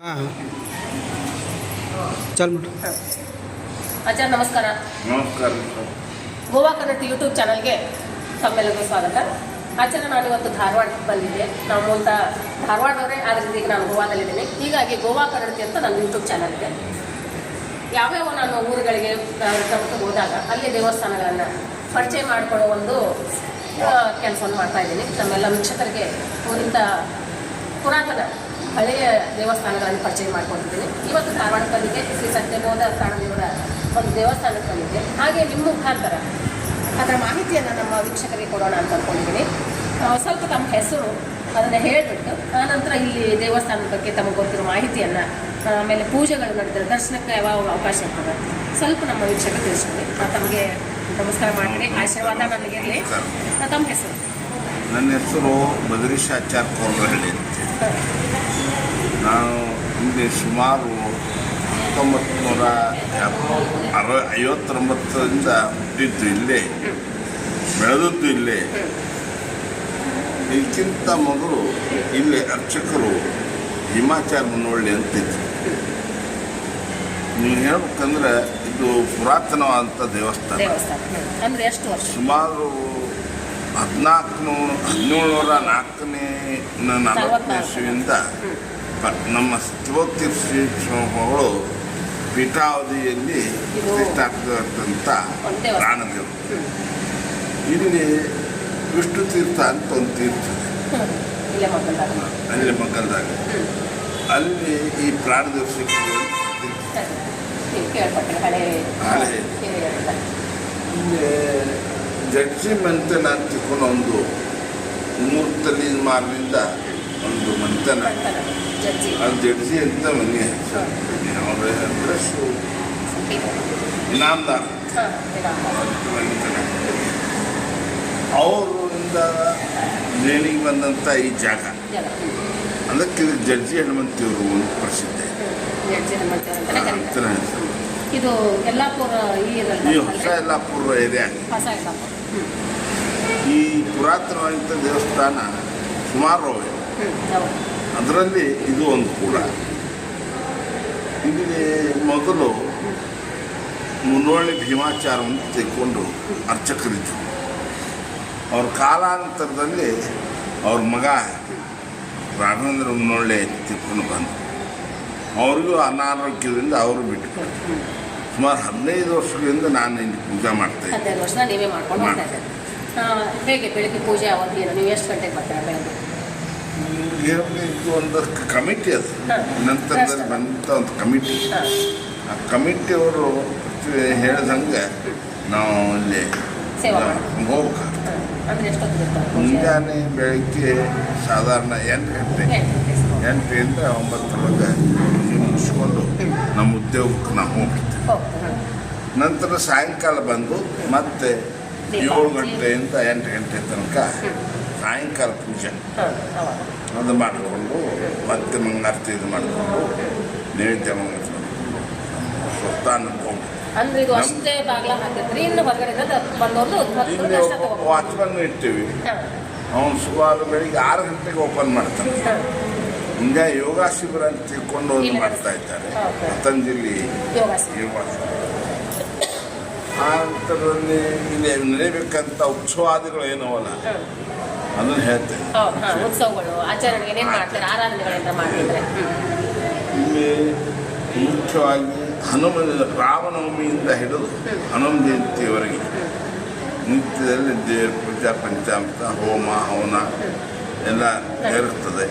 ಹಾಂ. ಚಲ್ ನಮಸ್ಕಾರ. ನಮಸ್ಕಾರ ಗೋವಾ ಕನ್ನಡ ಯೂಟ್ಯೂಬ್ ಚಾನಲ್ಗೆ ತಮ್ಮೆಲ್ಲರಿಗೂ ಸ್ವಾಗತ. ಆಚಾರ ನಾನು ಇವತ್ತು ಧಾರವಾಡಕ್ಕೆ ಬಂದಿದ್ದೆ ನಾವು ಮೂಲತಃ ಧಾರವಾಡದವರೇ ಆದ್ರಿಂದ ಈಗ ನಾನು ಗೋವಾದಲ್ಲಿದ್ದೀನಿ. ಹೀಗಾಗಿ ಗೋವಾ ಕನ್ನಡತಿ ಅಂತ ನನ್ನ ಯೂಟ್ಯೂಬ್ ಚಾನಲ್ ಇದೆ. ಯಾವ್ಯಾವ ನಾನು ಊರುಗಳಿಗೆ ತಗೊಂಡು ಹೋದಾಗ ಅಲ್ಲಿ ದೇವಸ್ಥಾನಗಳನ್ನು ಪರಿಚಯ ಮಾಡಿಕೊಳ್ಳೋ ಒಂದು ಕೆಲಸವನ್ನು ಮಾಡ್ತಾ ಇದ್ದೀನಿ. ನಮ್ಮೆಲ್ಲ ವೀಕ್ಷಕರಿಗೆ ಊರಿಂದ ಪುರಾತನ ಹಳೆಯ ದೇವಸ್ಥಾನಗಳನ್ನು ಪರಿಚಯ ಮಾಡ್ಕೊಂಡಿದ್ದೀನಿ. ಇವತ್ತು ಧಾರವಾಡ ಕಲ್ಲಿಗೆ ಶ್ರೀ ಸತ್ಯಬೋಧ ಕಾರಣದೇವರ ಒಂದು ದೇವಸ್ಥಾನಕ್ಕೆ ಬಂದಿದೆ ಹಾಗೆ ನಿಮ್ಮ ಮುಖಾಂತರ ಅದರ ಮಾಹಿತಿಯನ್ನು ನಮ್ಮ ವೀಕ್ಷಕರಿಗೆ ಕೊಡೋಣ ಅಂತ ಅಂದ್ಕೊಂಡಿದ್ದೀನಿ ಸ್ವಲ್ಪ ತಮ್ಮ ಹೆಸರು ಅದನ್ನು ಹೇಳಿಬಿಟ್ಟು ಆನಂತರ ಇಲ್ಲಿ ದೇವಸ್ಥಾನದ ಬಗ್ಗೆ ತಮಗೆ ಗೊತ್ತಿರೋ ಮಾಹಿತಿಯನ್ನು ಆಮೇಲೆ ಪೂಜೆಗಳು ನಡೆದರೆ ದರ್ಶನಕ್ಕೆ ಯಾವಾಗ ಅವಕಾಶ ಇರ್ತದೆ. ಸ್ವಲ್ಪ ನಮ್ಮ ವೀಕ್ಷಕರು ತಿಳಿಸ್ಕೊಡಿ ಆ, ತಮಗೆ ನಮಸ್ಕಾರ ಮಾಡಿ ಆಶೀರ್ವಾದ ನನಗಿರಲಿ ತಮ್ಮ ಹೆಸರು? ನನ್ನ ಹೆಸರು ಬದರೀಶ್ ಆಚಾರ್ ಕೋರ್ಲಹಳ್ಳಿ ಹಿಂದೆ ಸುಮಾರು ಹತ್ತೊಂಬತ್ತು ನೂರ ಅರ ಐವತ್ತೊಂಬತ್ತರಿಂದ ಹುಟ್ಟಿದ್ದು ಇಲ್ಲಿ ಬೆಳೆದದ್ದು ಇಲ್ಲಿ. ಇದಕ್ಕಿಂತ ಮೊದಲು ಇಲ್ಲಿ ಅರ್ಚಕರು ಹಿಮಾಚಾರ ಮುನ್ನೊಳ್ಳಿ ಅಂತಿದ್ರು. ನೀವು ಹೇಳ್ಬೇಕಂದ್ರೆ ಇದು ಪುರಾತನವಾದಂಥ ದೇವಸ್ಥಾನ. ಸುಮಾರು ಹದಿನಾಲ್ಕು ಹದಿನೇಳುನೂರ ನಾಲ್ಕನೇ ನಲವತ್ತನೇ ಇಸ್ವಿಯಿಂದ ನಮ್ಮ ಸತ್ಯವತಿ ಶ್ರೀ ಸ್ವಾಮಿಗಳು ಪೀಠಾವಧಿಯಲ್ಲಿ ಪ್ರತಿಷ್ಠಾಪಿಸಿದಂಥ. ಪ್ರಾಣದೇವರು. ಇಲ್ಲಿ ವಿಷ್ಣು ತೀರ್ಥ ಅಂತ ಒಂದು ತೀರ್ಥ ಅಲ್ಲಿ ಮಗ್ಗಲ್ದಾಗ ಅಲ್ಲಿ ಈ ಪ್ರಾಣದೇವ್ರ ಸಿಕ್ಕಿದೆ ನೀವು ಕೇಳ್ಪಟ್ಟಿರಿ ಹಳೆ. ಇಲ್ಲಿ ಜಡ್ಜಿ ಮಂತನ ತಿಳ್ಕೊಂಡು ಒಂದು ಮೂರು ತಲೆ ಮಾರಿನಿಂದ ಒಂದು ಮಂತನ ಅದು ಜಡ್ಜಿ ಅಂತ ಮನೆ ಅವ್ರ ಅಡ್ರೆಸ್ಸು ಇನಾಮ್ದಾರ್. ಅವರಿಂದ ನೇಣಿಗೆ ಬಂದಂಥ ಈ ಜಾಗ. ಅದಕ್ಕೆ ಇದು ಜಡ್ಜಿ ಹನುಮಂತಿಯವರು ಒಂದು ಪ್ರಸಿದ್ಧ ಹೆಸರು. ಇದು ಯಲ್ಲಾಪುರ ಈ ಹೊಸ ಯಲ್ಲಾಪುರ ಏರಿಯಾ. ಈ ಪುರಾತನವಾದಂಥ ದೇವಸ್ಥಾನ ಸುಮಾರು. ಅದರಲ್ಲಿ ಇದು ಒಂದು ಕೂಡ. ಇಲ್ಲಿ ಮೊದಲು ಮುನ್ನೋಳಿ ಭೀಮಾಚಾರವನ್ನು ತೆಗೆದುಕೊಂಡು ಅರ್ಚಕರಿದ್ದರು ಅವ್ರ ಕಾಲಾಂತರದಲ್ಲಿ ಅವ್ರ ಮಗ ರಾಘವೇಂದ್ರ ಮುನ್ನೋಳ್ಳಿ ತೆಗೆದುಕೊಂಡು ಬಂದರು ಅವ್ರಿಗೂ ಅನಾರೋಗ್ಯದಿಂದ ಅವರು ಬಿಟ್ಟು ಸುಮಾರು ಹದಿನೈದು ವರ್ಷಗಳಿಂದ ನಾನು ಇಲ್ಲಿ ಪೂಜೆ ಮಾಡ್ತೇನೆ ಹದಿನೈದು ವರ್ಷ ನೀವೇ ಮಾಡ್ಕೊಂಡು ಹೇಗೆ ಬೆಳಿಗ್ಗೆ ಪೂಜೆ ಅವಧಿ ನೀವು ಎಷ್ಟು ಗಂಟೆಗೆ ಬರ್ತಾರೆ ಬೆಳಗ್ಗೆ? ಇದು ಒಂದು ಕಮಿಟಿ ಅದು. ನಂತರದಲ್ಲಿ ಬಂದಂಥ ಒಂದು ಕಮಿಟಿ ಆ ಕಮಿಟಿಯವರು ಹೇಳ್ದಂಗೆ ನಾವು ಅಲ್ಲಿ. ಹೋಗ್ಬೇಕು. ಮುಂಜಾನೆ ಬೆಳಗ್ಗೆ ಸಾಧಾರಣ ಎಂಟು ಗಂಟೆ. ಎಂಟರಿಂದ ಒಂಬತ್ತರೊಳಗೆ ಮುಗಿಸ್ಕೊಂಡು ನಮ್ಮ ಉದ್ಯೋಗಕ್ಕೆ ನಾವು ಹೋಗ್ಬಿಡ್ತೀವಿ. ನಂತರ ಸಾಯಂಕಾಲ ಬಂದು ಮತ್ತೆ ಏಳು. ಗಂಟೆಯಿಂದ ಎಂಟು ಗಂಟೆ ತನಕ ಸಾಯಂಕಾಲ ಪೂಜೆ. ಅದು ಮಾಡಿಕೊಂಡು ಮತ್ತೆ ಮಂಗಾರತಿ ಇದು ಮಾಡಿಕೊಂಡು ನೈವೇದ್ಯ ಮಂಗಾರತಿ ಅಂದ್ರೆ ಅಷ್ಟೇ ಬಾಗ್ಲ ಹಾಕಿದ್ರಿ ಇನ್ನು ಹೊರಗಡೆ ಬಂದವರು ತಗೋಬೋದು ವಾಚ್ಮನ್ ಇರ್ತೀವಿ. ಅವನು ಸುಮಾರು ಬೆಳಿಗ್ಗೆ ಆರು ಗಂಟೆಗೆ ಓಪನ್ ಮಾಡ್ತಾನೆ. ಹಿಂಗ ಯೋಗ ಶಿಬಿರ ಅಂತ ತಿಳ್ಕೊಂಡು ಒಂದು ಮಾಡ್ತಾ ಇದ್ದಾರೆ. ಪತಂಜಲಿ ಯೋಗ ಆ ನಂತರದಲ್ಲಿ ಇಲ್ಲಿ ನಡಿಬೇಕಂತ ಉತ್ಸವಾದಿಗಳು ಏನೋ ಹಾಂ. ಅದನ್ನು ಹೇಳ್ತೇನೆ ಹೌದು ಹಾಂ ಉತ್ಸವಗಳು ಆಚರಣೆಗೆ ಏನೇನು ಮಾಡ್ತಾರೆ? ಆರಾಧನೆಗಳಿಂದ ಮಾಡ್ತಿದ್ರೆ ಇಲ್ಲಿ ಮುಖ್ಯವಾಗಿ ಹನುಮನ ರಾಮನವಮಿಯಿಂದ ಹಿಡಿದು ಹನುಮ ಜಯಂತಿಯವರೆಗೆ ನಿತ್ಯದಲ್ಲಿ ದೇವ್ರ ಪೂಜಾ ಪಂಚಾಮೃತ ಹೋಮ ಹವನ ಎಲ್ಲ ಇರುತ್ತದೆ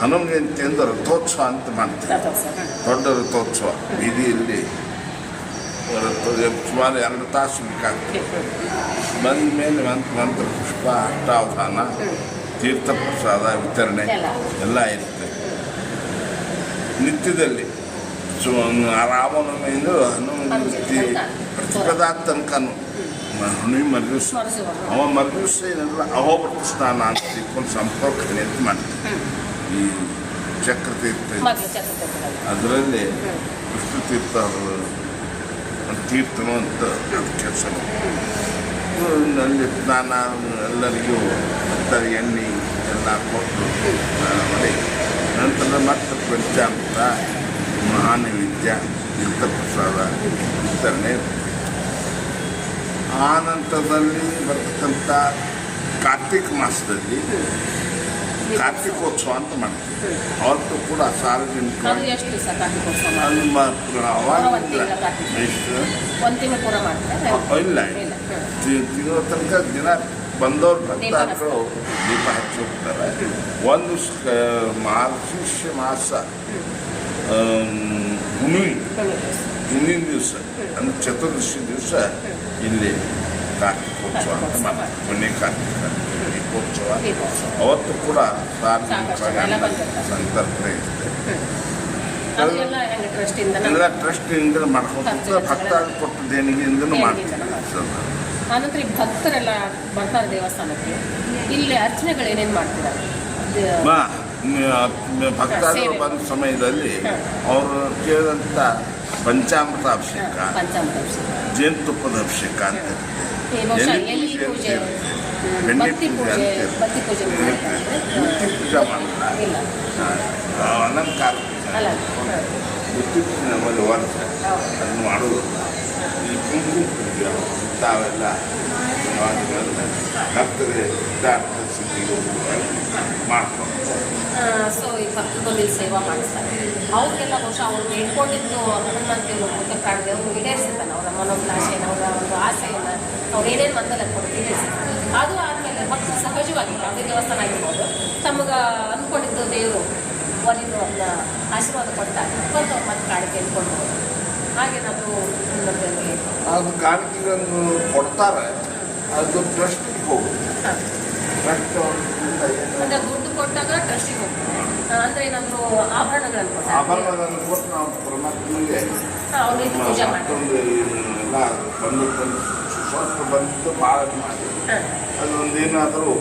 ಹನುಮ ಜಯಂತಿ ಅಂದ್ರೆ ರಥೋತ್ಸವ ಅಂತ ಮಾಡ್ತಾರೆ. ಹ್ಮ್. ದೊಡ್ಡ ರಥೋತ್ಸವ ಬೀದಿಯಲ್ಲಿ ಸುಮಾರು ಎರಡು ತಾಸು ಬೇಕಾಗ್ತದೆ ಬಂದ ಮೇಲೆ ಮಂತ್ರ ಮಂತ್ರ ಪುಷ್ಪ ಅಷ್ಟಾವಧಾನ ತೀರ್ಥ ಪ್ರಸಾದ ವಿತರಣೆ ಎಲ್ಲ. ಇರುತ್ತೆ. ನಿತ್ಯದಲ್ಲಿ ಸೊ ರಾಮನವಮಿಯಿಂದ ಹನುಮಿ ಪ್ರತಿಪದ ತನಕನು ಹುಣ್ಣಿಮೆ ಮರುದಿವ್ಸ ಅವ ಮರುದಿವ್ಸ ಏನಲ್ಲ ಅಹೋಭಕ್ತ ಸ್ನಾನ ಅಂತ ತಿಳ್ಕೊಂಡು ಸಂಪರ್ಕ ಅಂತ ಮಾಡ್ತೀವಿ ಈ ಚಕ್ರ ತೀರ್ಥ. ಅದರಲ್ಲಿ ವಿಷ್ಣು ತೀರ್ಥ ಅವರು ತೀರ್ಥನು ಅಂತ ಕೆಲಸ ನಲ್ಲಿ ಸ್ನಾನ ಎಲ್ಲರಿಗೂ ಮತ್ತೆ ಎಣ್ಣೆ ಎಲ್ಲ ಕೊಟ್ಟು ಮಾಡಿ, ನಂತರ ಮತ್ತೆ ಪಂಚಾಮೃತ ಮಹಾನೈವೇದ್ಯ ತೀರ್ಥಪ್ರಸಾದ ವಿತರಣೆ. ಆ ನಂತರದಲ್ಲಿ ಬರ್ತಕ್ಕಂಥ ಕಾರ್ತಿಕ್ ಮಾಸದಲ್ಲಿ ಕಾರ್ತಿಕೋತ್ಸವ ಅಂತ ಮಾಡ್ತೀವಿ ಅವತ್ತು ಕೂಡ ಸಾರ್ವಜನಿಕ ಅದು ಎಷ್ಟು ದಿವಸ ಕಾರ್ತಿಕೋತ್ಸವ ಅದು ಮ- ಅವಾಗ ಒಂದು ತಿಂಗಳ ಕಾರ್ತಿಕ. ಎಷ್ಟು ಒಂದು ತಿಂಗಳು ಪೂರ ಮಾಡ್ತಾರೆ ಇಲ್ಲ ಇಲ್ಲ ಹ್ಮ್. ತಿ- ತಿಂಗಳ ತನಕ ದಿನ ಬಂದವ್ರು ಭಕ್ತಾದಿಗಳು ದೀಪ ಹಚ್ಚಿ ಹೋಗ್ತಾರೆ ಒಂದು ಸ- ಮಾರ್ಗಶೀರ್ಷ ಮಾಸ ಹುಣ್ಣಿಮೆ ಹಿಂದಿನ ದಿವಸ ಅಂದ್ರೆ ಚತುರ್ದಶಿ ದಿವಸ ಇಲ್ಲಿ ಕಾರ್ತಿಕೋತ್ಸವ ಅಂತ ಮಾಡ್ತಾರೆ ಪುಣ್ಯ ಕಾರ್ತಿಕ ದೀಪೋತ್ಸವ. ಅವತ್ತು ಕೂಡ. ಸಂತರ್ಪಣೆ ಇರುತ್ತೆ ಎಲ್ಲ ಟ್ರಸ್ಟಿಂದ ಮಾಡ್ಕೊಂಡು ಭಕ್ತಾದಿ ಕೊಟ್ಟ ದೇಣಿಗೆಯಿಂದ ಮಾಡ್ತೀವಿ. ಆನಂತರ ಈ ಭಕ್ತರೆಲ್ಲ ಬರ್ತಾರೆ ದೇವಸ್ಥಾನಕ್ಕೆ. ಇಲ್ಲಿ ಅರ್ಚನೆಗಳು ಏನೇನು ಮಾಡ್ತೀರಾ? ಭಕ್ತಾದಿಗಳು ಬಂದ ಸಮಯದಲ್ಲಿ ಅವರು ಕೇಳಿದಂಥ ಪಂಚಾಮೃತ ಅಭಿಷೇಕ ಪಂಚಾಮೃತ ಅಭಿಷೇಕ. ಜೇನುತುಪ್ಪದ ಅಭಿಷೇಕ ಅಂತ ಎಲ್ಲಿ ಪೂಜೆ ಭಕ್ತಿ ಪೂಜೆ ಪೂಜೆ ಮಾಡಲ್ಲ ಆ, ಅಲಂಕಾರ ಅಲ್ಲ. ಬುತ್ತಿ ಪೂಜೆ ನಮ್ಮಲ್ಲಿ ವರ್ಷ ಅದನ್ನು ಮಾಡೋದು. ಈ ಕುಂಕುಮ ಪೂಜೆ ತಾವೆಲ್ಲ ಭಕ್ತರೇ ಸಿದ್ಧಾರ್ಥ ಸಿದ್ಧಿಗೆ ಮಾಡ್ಕೊಂಡು. ಸೊ ಈ ಭಕ್ತದಲ್ಲಿ ಸೇವಾ ಮಾಡಿಸ್ತಾರೆ. ಅವ್ರಿಗೆಲ್ಲ ಬಹುಶಃ ಅವ್ರು ಇಟ್ಕೊಂಡಿದ್ದು ಹನುಮಂತಿನ ಮುಖ್ಯ ಪ್ರಾಣದೇವರು ಈಡೇರಿಸಿರ್ತಾನೆ ಅವರ ಮನೋಭಿಲಾಷೆನ ಅವರ ಒಂದು ಆಸೆಯನ್ನು ಅವ್ರು ಏನೇನು ಮಂದಲ್ಲಿ ಕೊಟ್ಟು ಈಡೇರಿಸಿರ್ತಾರೆ ಅದು ಆದಮೇಲೆ ಭಕ್ತ ಸಹಜವಾಗಿ ಯಾವುದೇ ದೇವಸ್ಥಾನ ಆಗಿರ್ಬೋದು. ತಮಗೆ ಅಂದ್ಕೊಂಡಿದ್ದು ದೇವರು ಒಲಿದು ಅದನ್ನ ಆಶೀರ್ವಾದ ಕೊಡ್ತಾರೆ ಬಂದು ಅವ್ರು ಮತ್ತೆ ಕಾಣಿಕೆ ಅಂದ್ಕೊಂಡು ಹಾಗೆ ನಾವು ಅದು ಕಾಣಿಕೆಗಳನ್ನು ಕೊಡ್ತಾರೆ ಅದು ಟ್ರಸ್ಟಿಗೆ ಹೋಗುತ್ತೆ. ಹಾಂ. ಟ್ರಸ್ಟ್ ಅಂದ್ರೆ ದುಡ್ಡು ಕೊಟ್ಟಾಗ ಟ್ರಸ್ಟಿಗೆ ಹೋಗುತ್ತೆ. ಅಂದ್ರೆ ಏನಾದರೂ ಆಭರಣಗಳನ್ನು ಕೊಟ್ಟ ಆಭರಣಗಳನ್ನು ಕೊಟ್ಟು ನಾವು ಪರಮಾತ್ಮಗೆ ಇದು ಪೂಜೆ ಮತ್ತೊಂದು ಎಲ್ಲ ಬಂದು ಬಂದು ಬಂದಿದ್ದು ಬಂದು ಭಾಳ ಮಾಡಿ ಅದೊಂದು ಅದೊಂದೇನಾದರೂ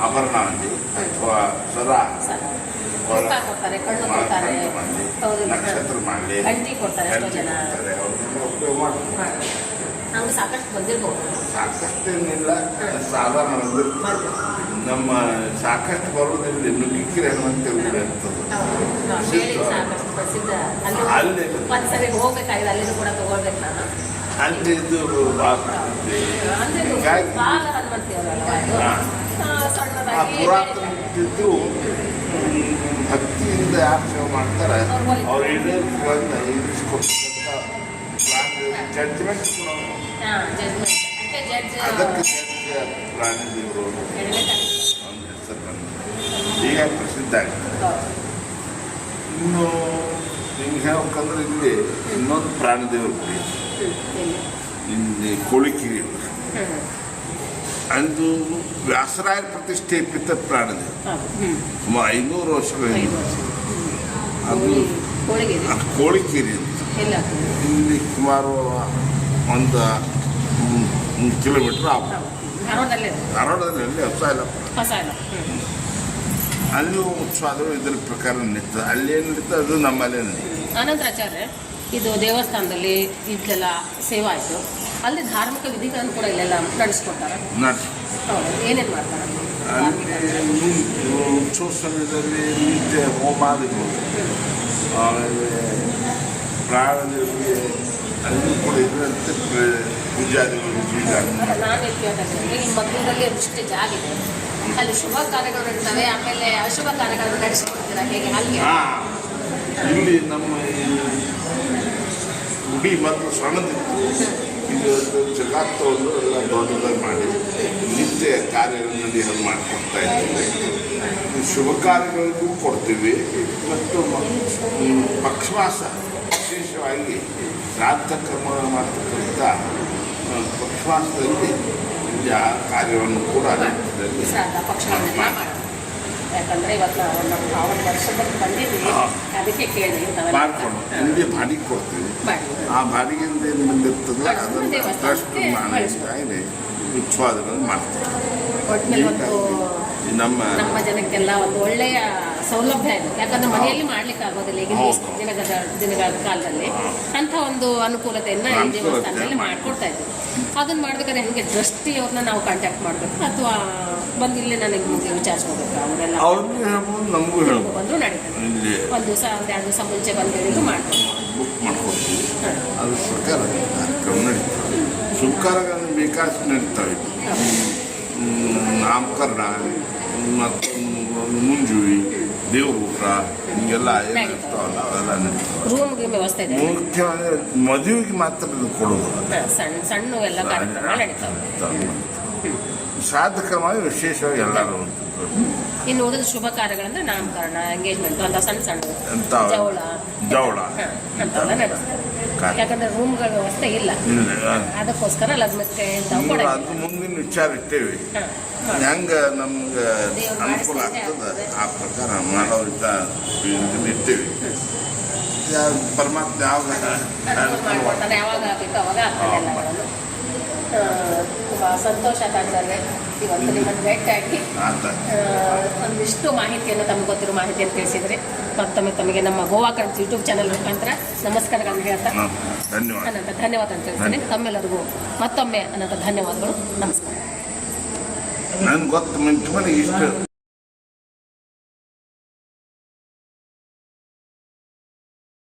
ಆಭರಣ ಅಂದಿ ಅಥವಾ ಸದಾ ನಕ್ಷತ್ರ ಮಾಡಲಿ ಉಪಯೋಗ ಸಾಕಷ್ಟು ಬಂದಿರ್ಬೋದು. ಸಾಕಷ್ಟೇನಿಲ್ಲ ಸಾಧಾರಣ ನಮ್ಮ ಸಾಕಷ್ಟು ಬರೋದಿಲ್ಲ ನುಗ್ಗಿಕಿರಿ ಹನುಮಂತ ಇರ್ತದೆ ಅಲ್ಲಿ ಹೋಗ್ಬೇಕಾಗಿದೆ ಅಲ್ಲಿ ಕೂಡ ತಗೊಳ್ಬೇಕು ನಾನು. ಅಲ್ಲಿ ಇದು ಹೀಗಾಗಿ. ಆ, ಆ ಸಣ್ಣದಾಗಿ ಪುರಾತನ ಇದ್ದು ಭಕ್ತಿಯಿಂದ ಯಾರು ಸೇವೆ ಮಾಡ್ತಾರೆ ಅವ್ರ ಹಿರಿಯರುಗಳನ್ನ ಈರಿಸ್ಕೊಡ್ತಕ್ಕಂಥ ಜಡ್ಜ್ಮೆಂಟ್. ಅದಕ್ಕೆ ಜಡ್ಜ್ ಪ್ರಾಣಿದೇವರು ಹೇಳ್ಬೇಕಾಗ್ತದೆ. ಒಂದು ಹೆಸರು ಈಗ ಪ್ರಸಿದ್ಧ ಆಗ್ತದೆ ಇನ್ನು ನಿಮ್ಗೆ ಹೇಳ್ಬೇಕಂದ್ರೆ ಇಲ್ಲಿ ಇನ್ನೊಂದು ಪ್ರಾಣಿದೇವರು ಗುಡಿ ಕೋಳಿಕಿರಿ ಅಂತ. ಹ್ಮ್. ಅದು ಪ್ರಾಣಿದೇವರು ಹೌದು. ಹ್ಮ್. ಸುಮಾರು ಐನೂರು ವರ್ಷಗಳ. ಅದು ಕೋಳಿಕೇರಿ ಅಂತ ಇಲ್ಲ ಸುಮಾರು ಒಂದು ಕಿಲೋಮೀಟರ್ ಕಿಲೋಮೀಟ್ರ್ ಆ ಹೌದು. ಧಾರವಾಡದಲ್ಲೇ ಹೊಸ ಇಲ್ಲ ಹೊಸ ಇಲ್ಲ ಹ್ಮ್. ಅಲ್ಲಿ ಉತ್ಸವ ಇದ್ರ ಪ್ರಕಾರ ನಡೀತದೆ ಅಲ್ಲೇನು ನಡೀತದೆ ಅದು ನಮ್ಮಲ್ಲೇ ನಡೀತದೆ ಇದು ದೇವಸ್ಥಾನದಲ್ಲಿ ಇದೆಲ್ಲ ಸೇವಾ ಆಯಿತು ಅಲ್ಲಿ ಧಾರ್ಮಿಕ ವಿಧಿಗಳನ್ನು ಕೂಡ ಇಲ್ಲೆಲ್ಲ ನಡೆಸ್ಕೊಡ್ತಾರೆ. ಹೌದು ಏನೇನು ಮಾಡ್ತಾರೆ? ಅಲ್ಲಿ ಉತ್ಸವ ಸಮಯದಲ್ಲಿ ನಿತ್ಯ ಹೋಮಾದಿಗಳು ಆಮೇಲೆ ಪ್ರಾಣದೇವಿಗೆ ಅಲ್ಲಿ ಕೂಡ ಇದರಂತೆ ಪೂಜಾದಿಗಳು ಪೂಜಾದಿ ನಾನು ಈ ಮಕ್ಕಳಲ್ಲಿ ಒಂದಿಷ್ಟು ಜಾಗ ಇದೆ. ಅಲ್ಲಿ ಶುಭ ಕಾರ್ಯಗಳು ನಡೀತವೆ ಆಮೇಲೆ ಅಶುಭ ಕಾರ್ಯಗಳನ್ನು ನಡೆಸ್ಕೊಡ್ತೀರಾ? ಹೇಗೆ ಅಲ್ಲಿ ಹಾ ಇಲ್ಲಿ ನಮ್ಮ ಗುಡಿ ಮಾತ್ರ ಸಣ್ಣದಿತ್ತು. ಇದು ಜಗತ್ತು ಒಂದು ಎಲ್ಲ ದೊಡ್ಡದಾಗಿ ಮಾಡಿ ನಿತ್ಯ ಕಾರ್ಯಗಳನ್ನು ನಡೆಯೋದು ಮಾಡಿಕೊಡ್ತಾ ಇದ್ದೇವೆ. ಶುಭ ಕಾರ್ಯಗಳಿಗೂ ಕೊಡ್ತೀವಿ. ಮತ್ತು ಪಕ್ಷವಾಸ ವಿಶೇಷವಾಗಿ ಶ್ರಾದ್ದ ಕ್ರಮ ಮಾಡ್ತಕ್ಕಂಥ ಪಕ್ಷವಾಸದಲ್ಲಿ ಆ ಕಾರ್ಯವನ್ನು ಕೂಡ ಮಾಡ್ತೀವಿ. ಯಾಕಂದ್ರೆ ಇವತ್ತು ನಾವು ನಮ್ಮ ಭಾವನ ವರ್ಷಕ್ಕೆ ಬಂದಿದ್ವಿ ಅದಕ್ಕೆ ಕೇಳಿದೆ ಇಂಥವೆಲ್ಲ ಮಾಡ್ಕೊಂಡು. ಇಲ್ಲಿ ಬಾಡಿಗೆ ಕೊಡ್ತೀವಿ. ಆ ಬಾಡಿಗೆಯಿಂದ ಏನು ಬಂದಿರ್ತದೆ ಅದನ್ನು ದೇವಸ್ಥಾನಕ್ಕೆ ಟ್ರಸ್ಟ್ ಮಾಡಿ ಮಾಡ್ತೀವಿ. ಒಟ್ಟಿನಲ್ಲಿ ಒಂದು ನಮ್ಮ ನಮ್ಮ ಜನಕ್ಕೆಲ್ಲ ಒಂದು ಒಳ್ಳೆಯ ಸೌಲಭ್ಯ ಇದೆ. ಯಾಕಂದ್ರೆ ಮನೆಯಲ್ಲಿ ಮಾಡ್ಲಿಕ್ಕೆ ಆಗೋದಿಲ್ಲ ಈಗ. ದಿನಗಳ ದಿನಗಳ ಕಾಲದಲ್ಲಿ. ಅಂತ ಒಂದು ಅನುಕೂಲತೆಯನ್ನ ಈ ದೇವಸ್ಥಾನದಲ್ಲಿ ಮಾಡ್ಕೊಡ್ತಾ ಇದ್ದೀವಿ. ಅದನ್ನ ಮಾಡ್ಬೇಕಾದ್ರೆ ಹೆಂಗೆ ಟ್ರಸ್ಟಿ ಅವ್ರನ್ನ ನಾವು ಕಾಂಟ್ಯಾಕ್ಟ್ ಮಾಡಬೇಕು. ಅಥವಾ ಬಂದು ಇಲ್ಲಿ ನನಗೆ ವಿಚಾರಿಸ್ಕೋಬೇಕು ಅವರೆಲ್ಲ ಅವ್ರಿಗೂ ಹೇಳ್ಬೋದು ನಮಗೂ ಹೇಳ್ಬೋದು. ಬಂದರೂ ನಡೀತದೆ. ಇಲ್ಲಿ ಒಂದು ದಿವಸ ಒಂದು ಎರಡು ದಿವಸ ಮುಂಚೆ ಬಂದು ಹೇಳಿದ್ರು ಮಾಡ್ಬೋದು ಬುಕ್ ಮಾಡ್ಕೊಡ್ತೀವಿ. ಅದು ಪ್ರಕಾರ ಕಾರ್ಯಕ್ರಮ ನಡೀತವೆ ಶುಭ ಕಾರ್ಯಗಳನ್ನು ಬೇಕಾದಷ್ಟು ನಡೀತವೆ ನಾಮಕರಣ ಮತ್ತು ಮುಂಜುವಿ ದೇವ್ರ ಊಟ ಹಿಂಗೆಲ್ಲ ಏನಿರ್ತಾವಲ್ಲ ಅವೆಲ್ಲ ನಡೀತವೆ. ರೂಮ್ಗೆ ವ್ಯವಸ್ಥೆ ಇದೆ. ಮುಖ್ಯ ಅಂದರೆ ಮದುವೆಗೆ ಮಾತ್ರ ಇದು ಕೊಡೋದು ಸಣ್ಣ ಸಣ್ಣ ಎಲ್ಲ ಕಾರ್ಯಕ್ರಮ ನಡೀತಾವೆ. ಸಾಧಕವಾಗಿ ವಿಶೇಷವಾಗಿ ಎಲ್ಲರೂ ಇನ್ನು ಉಳಿದ ಶುಭ ಕಾರ್ಯಗಳಂದ್ರೆ ನಾಮಕರಣ ಎಂಗೇಜ್ಮೆಂಟ್ ಅಂತ ಸಣ್ಣ ಸಣ್ಣ ಜವಳ. ಜವಳ? ಅಂತೆಲ್ಲ ನಡೆಸ್ತಾರೆ. ಯಾಕಂದ್ರೆ ರೂಮ್ಗಳ ವ್ಯವಸ್ಥೆ ಇಲ್ಲ. ಅದಕ್ಕೋಸ್ಕರ ಲಗ್ನಕ್ಕೆ ಅದು ಮುಂದಿನ ವಿಚಾರ ಇಟ್ಟೇವಿ. ಹೆಂಗ ನಮ್ಗೆ ಅನುಕೂಲ ಆಗ್ತದ. ಆ ಪ್ರಕಾರ ಮಾಡೋ ಯಾ- ಪರಮಾತ್ಮ ಯಾವಾಗ ಯಾವಾಗ ಆಗುತ್ತೆ ಅವಾಗ ತುಂಬ ಸಂತೋಷ ಕಾಣ್ತಾರೆ ಇವತ್ತು ನಿಮ್ಮನ್ನು ಭೇಟಿಯಾಗಿ ಒಂದಿಷ್ಟು ಮಾಹಿತಿಯನ್ನು ತಮಗೆ ಗೊತ್ತಿರೋ ಮಾಹಿತಿಯನ್ನು ತಿಳಿಸಿದರೆ. ಮತ್ತೊಮ್ಮೆ ತಮಗೆ ನಮ್ಮ ಗೋವಾ ಕರೆನ್ಸ್ ಯೂಟ್ಯೂಬ್ ಚಾನಲ್ ಮುಖಾಂತರ ನಮಸ್ಕಾರಗಳನ್ನು ಹೇಳ್ತಾ ಅನಂತ ಧನ್ಯವಾದ ಅಂತ ಹೇಳ್ತೀನಿ ತಮ್ಮೆಲ್ಲರಿಗೂ ಮತ್ತೊಮ್ಮೆ ಅನಂತ ಧನ್ಯವಾದಗಳು. ನಮಸ್ಕಾರ.